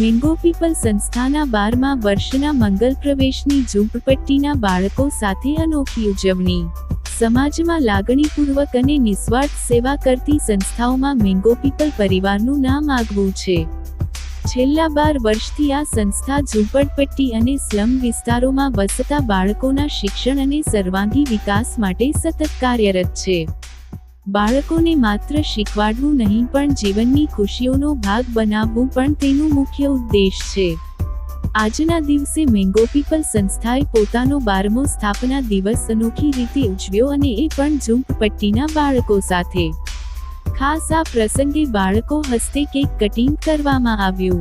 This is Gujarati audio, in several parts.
મેંગો પીપલ સંસ્થાના બારમા વર્ષના મંગલ પ્રવેશની ઝૂંપડપટ્ટીના બાળકો સાથે અનોખી ઉજવણી. સમાજમાં લાગણીપૂર્વક અને નિસ્વાર્થ સેવા કરતી સંસ્થાઓમાં મેંગો પીપલ પરિવારનું નામ આગવું છે. છેલ્લા બાર વર્ષથી આ સંસ્થા ઝૂંપડપટ્ટી અને સ્લમ વિસ્તારોમાં વસતા બાળકોના શિક્ષણ અને સર્વાંગી વિકાસ માટે સતત કાર્યરત છે. બાળકોને માત્ર શીખવાડવું નહીં, પણ જીવનની ખુશીઓનો ભાગ બનાવવું પણ તેનું મુખ્ય ઉદ્દેશ છે. આજના દિવસે મેંગો પીપલ સંસ્થાએ પોતાનો બારમો સ્થાપના દિવસ અનોખી રીતે ઉજવ્યો અને એ પણ ઝૂંપપટ્ટીના બાળકો સાથે. ખાસ આ પ્રસંગે બાળકો હસ્તે કેક કટિંગ કરવામાં આવ્યું.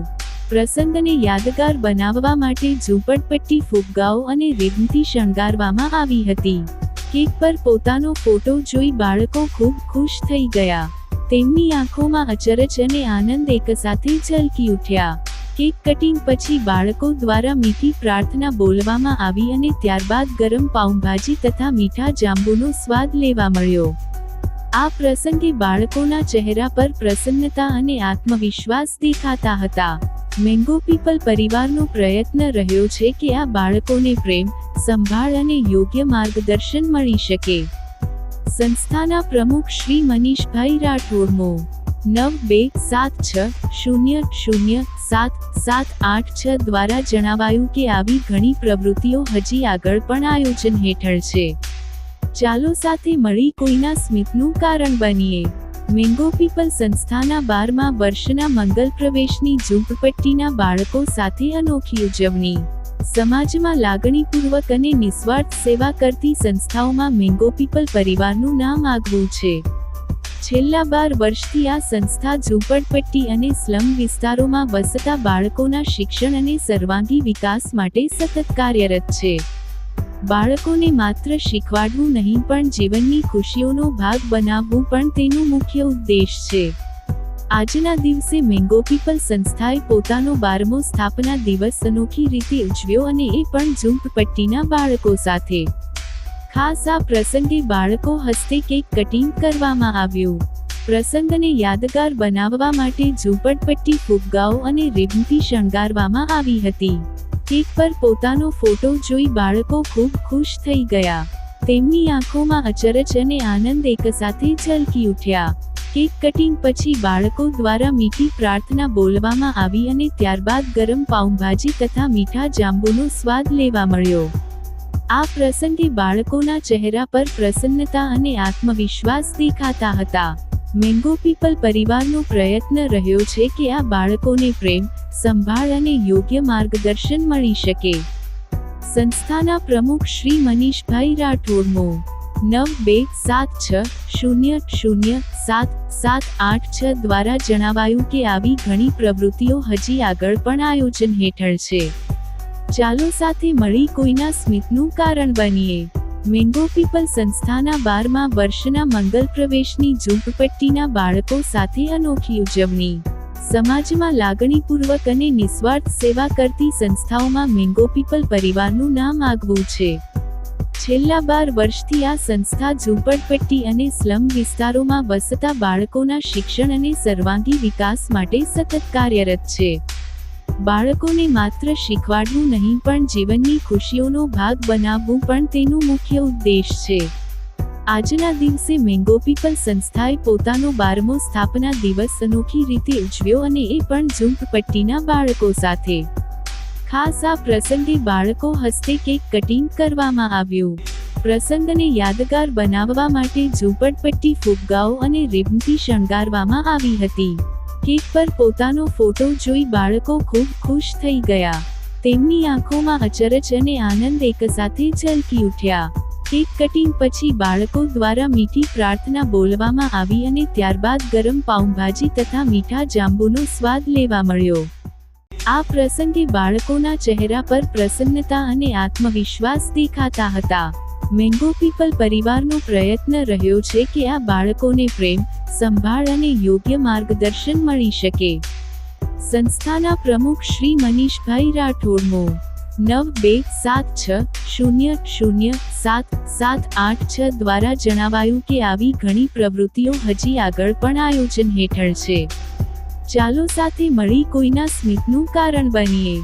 પ્રસંગને યાદગાર બનાવવા માટે ઝૂંપડપટ્ટી, ફુગ્ગાઓ અને રિબનથી શણગારવામાં આવી હતી. કેક પર પોતાનો ફોટો જોઈ બાળકો ખૂબ ખુશ થઈ ગયા. તેમની આંખોમાં અચરજ અને આનંદ એકસાથે ઝલકી ઉઠ્યા. કેક કટિંગ પછી બાળકો દ્વારા મીઠી પ્રાર્થના બોલવામાં આવી અને ત્યારબાદ ગરમ પાઉંભાજી તથા મીઠા જાંબુનો સ્વાદ લેવા મળ્યો. આ પ્રસંગે બાળકોના ચહેરા પર પ્રસન્નતા અને આત્મવિશ્વાસ દેખાતા હતા. મેંગો પીપલ પરિવારનો પ્રયત્ન રહ્યો છે કે આ બાળકોને પ્રેમ, સંભાળ અને યોગ્ય માર્ગદર્શન મળી શકે. સંસ્થાના પ્રમુખ શ્રી મનીષભાઈ રાઠોડમો. નવ બે સાત છ શૂન્ય શૂન્ય સાત સાત આઠ છ દ્વારા જણાવાયું કે આવી ઘણી પ્રવૃત્તિઓ હજી આગળ પણ આયોજન હેઠળ છે. ચાલો સાથે મળી કોઈના સ્મિતનું કારણ બનીએ. મેંગો પીપલ સંસ્થાના બારમા વર્ષના મંગલ પ્રવેશની ઝૂંપડપટ્ટીના બાળકો સાથે અનોખી ઉજવણી. સમાજમાં લાગણીપૂર્વક અને નિસ્વાર્થ સેવા કરતી સંસ્થાઓમાં મેંગો પીપલ પરિવારનું નામ આગવું છે. છેલ્લા બાર વર્ષથી આ સંસ્થા ઝૂંપડપટ્ટી અને સ્લમ વિસ્તારોમાં વસતા બાળકોના શિક્ષણ અને સર્વાંગી વિકાસ માટે સતત કાર્યરત છે. બાળકોને માત્ર શીખવાડવું નહીં, પણ જીવનની ખુશીઓનો ભાગ બનાવવું પણ તેનું મુખ્ય ઉદ્દેશ છે. આજના દિવસે મેંગો પીપલ સંસ્થાએ પોતાનો બારમો સ્થાપના દિવસ અનોખી રીતે ઉજવ્યો અને એ પણ ઝૂંપડપટ્ટીના બાળકો સાથે. ખાસ આ પ્રસંગે બાળકો હસ્તે કેક કટિંગ કરવામાં આવ્યું. પ્રસંગને યાદગાર બનાવવા માટે ઝૂંપડપટ્ટી ફુગ્ગાઓ અને રિબનથી શણગારવામાં આવી હતી. કેક પર પોતાનો ફોટો જોઈ બાળકો ખૂબ ખુશ થઈ ગયા. તેમની આંખોમાં અચરજ અને આનંદ એકસાથે ઝલકી ઉઠ્યા. કેક કટિંગ પછી બાળકો દ્વારા મીઠી પ્રાર્થના બોલવામાં આવી અને ત્યારબાદ ગરમ પાઉંભાજી તથા મીઠા જાંબુનો સ્વાદ લેવા મળ્યો. આ પ્રસંગે બાળકોના ચહેરા પર પ્રસન્નતા અને આત્મવિશ્વાસ દેખાતા હતા. મેંગો પીપલ પરિવારનો પ્રયત્ન રહ્યો છે કે આ બાળકોને પ્રેમ, સંભાળ અને યોગ્ય માર્ગદર્શન મળી શકે. સંસ્થાના પ્રમુખ શ્રી મનીષભાઈ રાઠોડમો નવ બે સાત છ શૂન્ય શૂન્ય સાત સાત આઠ છ દ્વારા જણાવાયું કે આવી ઘણી પ્રવૃત્તિઓ હજી આગળ પણ આયોજન હેઠળ છે. ચાલો સાથે મળી કોઈના સ્મિતનું કારણ બનીએ. મેંગો પીપલ સંસ્થાના બારમા વર્ષના મંગલ પ્રવેશની ઝૂંપડપટ્ટીના બાળકો સાથે અનોખી ઉજવણી. સમાજમાં લાગણીપૂર્વક અને નિસ્વાર્થ સેવા કરતી સંસ્થાઓમાં મેંગો પીપલ પરિવારનું નામ આગવું છે. છેલ્લા બાર વર્ષથી આ સંસ્થા ઝૂંપડપટ્ટી અને સ્લમ વિસ્તારોમાં વસતા બાળકોના શિક્ષણ અને સર્વાંગી વિકાસ માટે સતત કાર્યરત છે. બાળકોને માત્ર શીખવાડવું નહીં, પણ જીવનની ખુશીઓનો ભાગ બનાવવું પણ તેનું મુખ્ય ઉદ્દેશ છે. આજના દિવસે મેંગો પીપલ સંસ્થાએ પોતાનો બારમો સ્થાપના દિવસ અનોખી રીતે ઉજવ્યો અને એ પણ ઝૂંપડપટ્ટીના બાળકો સાથે. ખાસ આ પ્રસંગે બાળકો હસ્તે કેક કટિંગ કરવામાં આવ્યું. પ્રસંગને યાદગાર બનાવવા માટે ઝૂંપડપટ્ટી ફુગ્ગાઓ અને રિબનથી શણગારવામાં આવી હતી. કેક પર પોતાનો ફોટો જોઈ બાળકો ખૂબ ખુશ થઈ ગયા. તેમની આંખોમાં અચરજ અને આનંદ એકસાથે ઝલકી ઉઠ્યા. કેક કટિંગ પછી બાળકો દ્વારા મીઠી પ્રાર્થના બોલવામાં આવી અને ત્યારબાદ ગરમ પાઉંભાજી તથા મીઠા જાંબુનો સ્વાદ લેવા મળ્યો. આ પ્રસંગે બાળકોના ચહેરા પર પ્રસન્નતા અને આત્મવિશ્વાસ દેખાતા હતા. મેંગો પીપલ પરિવારનો પ્રયત્ન રહ્યો છે કે આ બાળકોને પ્રેમ, સંભાળ અને યોગ્ય માર્ગદર્શન મળી શકે. સંસ્થાના પ્રમુખ શ્રી મનીષભાઈ રાઠોડમો નવ બે સાત છ શૂન્ય શૂન્ય સાત સાત આઠ છ દ્વારા જણાવાયું કે આવી ઘણી પ્રવૃત્તિઓ હજી આગળ પણ આયોજન હેઠળ છે. ચાલો સાથે મળી કોઈના સ્મિતનું કારણ બનીએ.